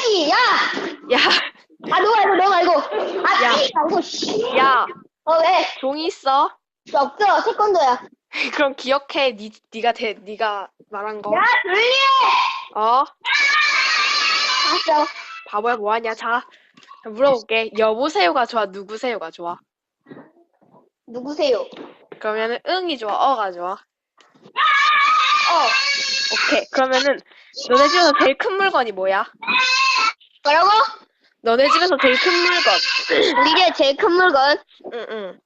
해야지. 야. 야, 아 너가 이거 너가 이거. 아 야. 씨, 말고 씨. 야, 어 왜? 종이 써? 없어. 태권도야. 그럼 기억해. 니, 니가 대, 니가 말한 거. 야 조용히 해. 어? 알았어. 바보야 뭐하냐? 자, 물어볼게. 여보세요가 좋아? 누구세요가 좋아? 누구세요? 그러면은 응이 좋아? 어가 좋아? 어. 오케이. 그러면은 너네 집에서 제일 큰 물건이 뭐야? 뭐라고? 너네 집에서 제일 큰 물건. 우리 집에 제일 큰 물건. 응, 응,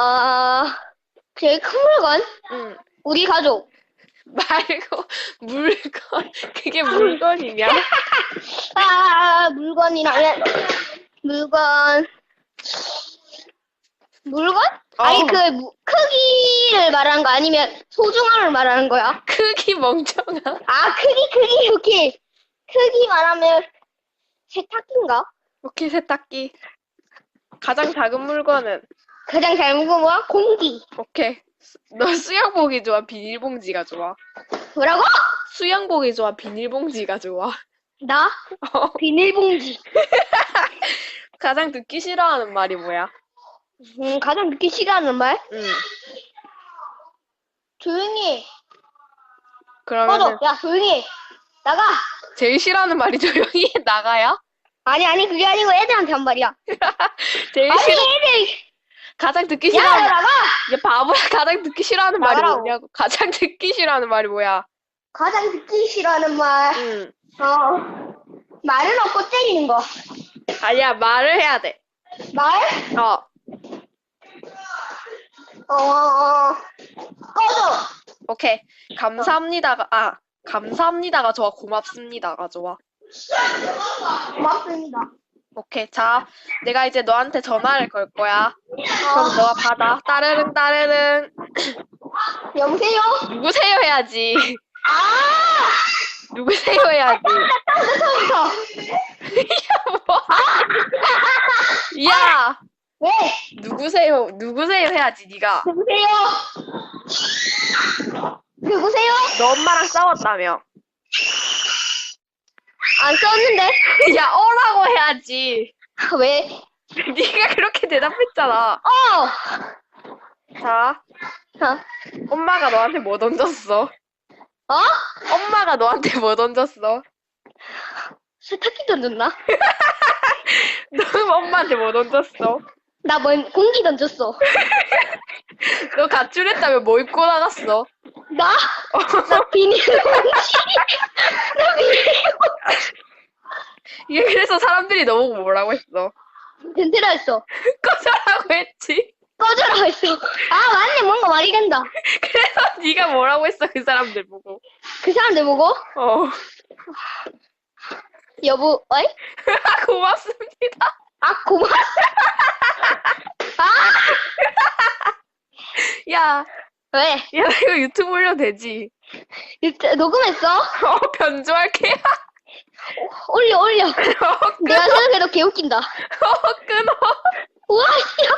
어. 제일 큰 물건? 응. 우리 가족. 말고 물건. 그게 물건이냐? 아 물건이라면 물건. 물건? 아니 어. 그 무- 크기를 말하는 거 아니면 소중함을 말하는 거야? 크기 멍청아. 아 크기 크기 오케이 크기 말하면 세탁기인가? 오케이, 세탁기. 가장 작은 물건은? 가장 잘 먹은 거야? 공기 오케이. 수- 너 수영복이 좋아? 비닐봉지가 좋아? 뭐라고? 수영복이 좋아? 비닐봉지가 좋아? 나? 어. 비닐봉지 가장 듣기 싫어하는 말이 뭐야? 음, 가장 듣기 싫어하는 말? 응. 조용히 해 그러면은 꺼져 야 조용히 해 나가 제일 싫어하는 말이 조용히 해, 나가야? 아니 아니 그게 아니고 애들한테 한 말이야 제일 아니 싫어 애들 가장 듣기 야 싫어하는 나가 야 바보야 가장 듣기 싫어하는 말이 나가라고. 뭐냐고 가장 듣기 싫어하는 말이 뭐야? 가장 듣기 싫어하는 말 응. 어, 말은 없고 때리는 거. 아니야 말을 해야 돼. 말? 어. 어, 어, 꺼져. 오케이. 감사합니다가 아 감사합니다가 좋아 고맙습니다가 좋아. 고맙습니다. 오케이. 자 내가 이제 너한테 전화를 걸 거야. 그럼 어, 너가 받아. 따르릉 따르릉. 여보세요? 누구세요 해야지. 아! 누구세요 해야지. 처음부터, 처음부터. 뭐? 야 왜? 누구세요 누구세요 해야지 네가. 누구세요? 누구세요? 너 엄마랑 싸웠다며. 안 썼는데? 야 어라고 해야지. 왜? 네가 그렇게 대답했잖아. 어! 자 어? 엄마가 너한테 뭐 던졌어? 어? 엄마가 너한테 뭐 던졌어? 세탁기 던졌나? 너 엄마한테 뭐 던졌어? 나 뭔, 공기 던졌어. 너 가출했다며 뭐 입고 나갔어? 나? 나 비닐봉지. 나 비닐봉지. 이게 그래서 사람들이 너보고 뭐라고 했어? 덴테라 했어. 꺼져라고 했지. 꺼져라 했어. 아, 맞네. 뭔가 말이 된다. 그래서 네가 뭐라고 했어 그 사람들 보고. 그 사람들 보고, 어 여보, 어이? 고맙습니다. 아, 고마워. 아! 야, 왜? 야 이거 유튜브 올려도 되지? 유튜- 녹음했어? 어 변조할게. 올려, 올려. 어 내가 생각해도 개웃긴다. 끊어. 우와, 씨.